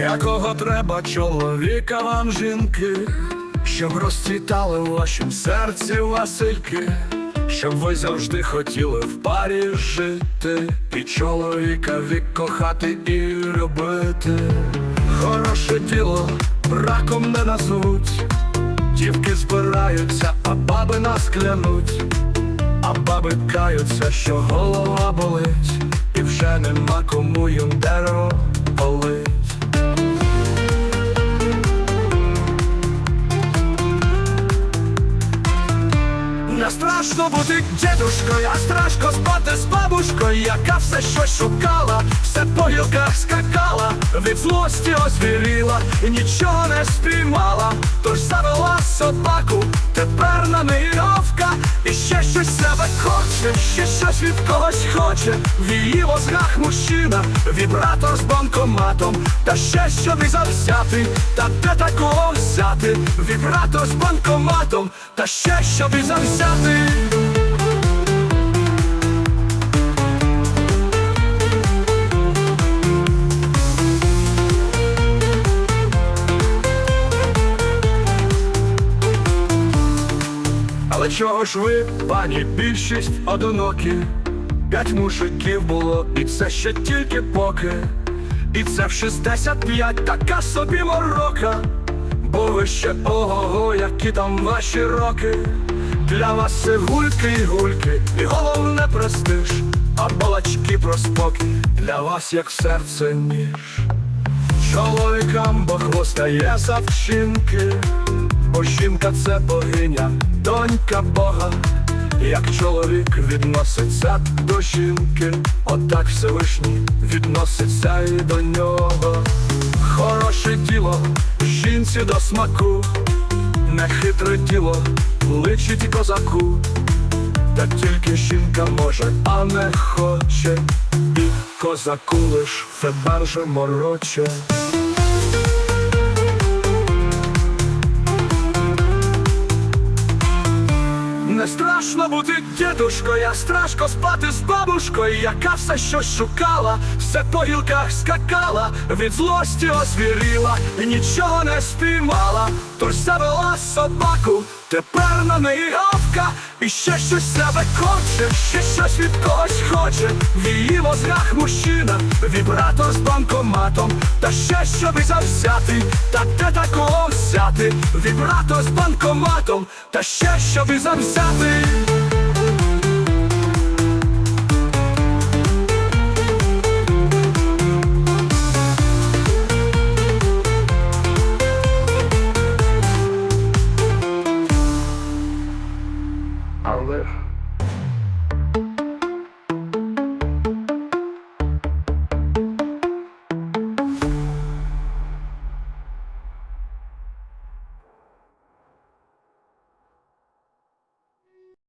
Якого треба чоловіка вам жінки, щоб розцвітали в вашім серці Васильки, щоб ви завжди хотіли в парі жити, і чоловіка вік кохати і любити. Хороше діло браком не назвуть, дівки збираються, а баби нас клянуть. А баби каються, що голова болить, і вже нема кому їм дерево страшно бути дідушкою, а страшно спати з бабушкою, яка все щось шукала, все по гілках скакала, від злості озвіріла і нічого не спіймала. Щось хоче, ще щось від когось хоче. В її мозгах мужчина, вібратор з банкоматом, та ще що не завзяти, та де такого взяти, вібратор з банкоматом, та ще щоб і завзяти. Але чого ж ви, пані, більшість одинокі? П'ять мужиків було, і це ще тільки поки. І це в 65 така собі морока. Бо ви ще ого-го, які там ваші роки. Для вас це гульки і гульки, і головне престиж, а балачки про спокій для вас як серце ніж. Чоловікам Бог роздає за вчинки, бо жінка це богиня, донька Бога. Як чоловік відноситься до жінки, отак Всевишній відноситься і до нього. Хороше діло, жінці до смаку, нехитре діло, личить козаку. Та тільки жінка може, а не хоче, і козаку лиш фебер же мороче. Не страшно бути дідушкою, я страшно спати з бабушкою, яка все щось шукала, все по гілках скакала, від злості озвіріла і нічого не спіймала. Тож завела собаку, тепер на неї гавка, і ще щось себе конче, ще щось від когось хоче. В її мозгах мужчина, вібратор з банкоматом, та ще щоб і завзяти, та де такого взяти, вібратор з банкоматом, та ще щоб і завзяти.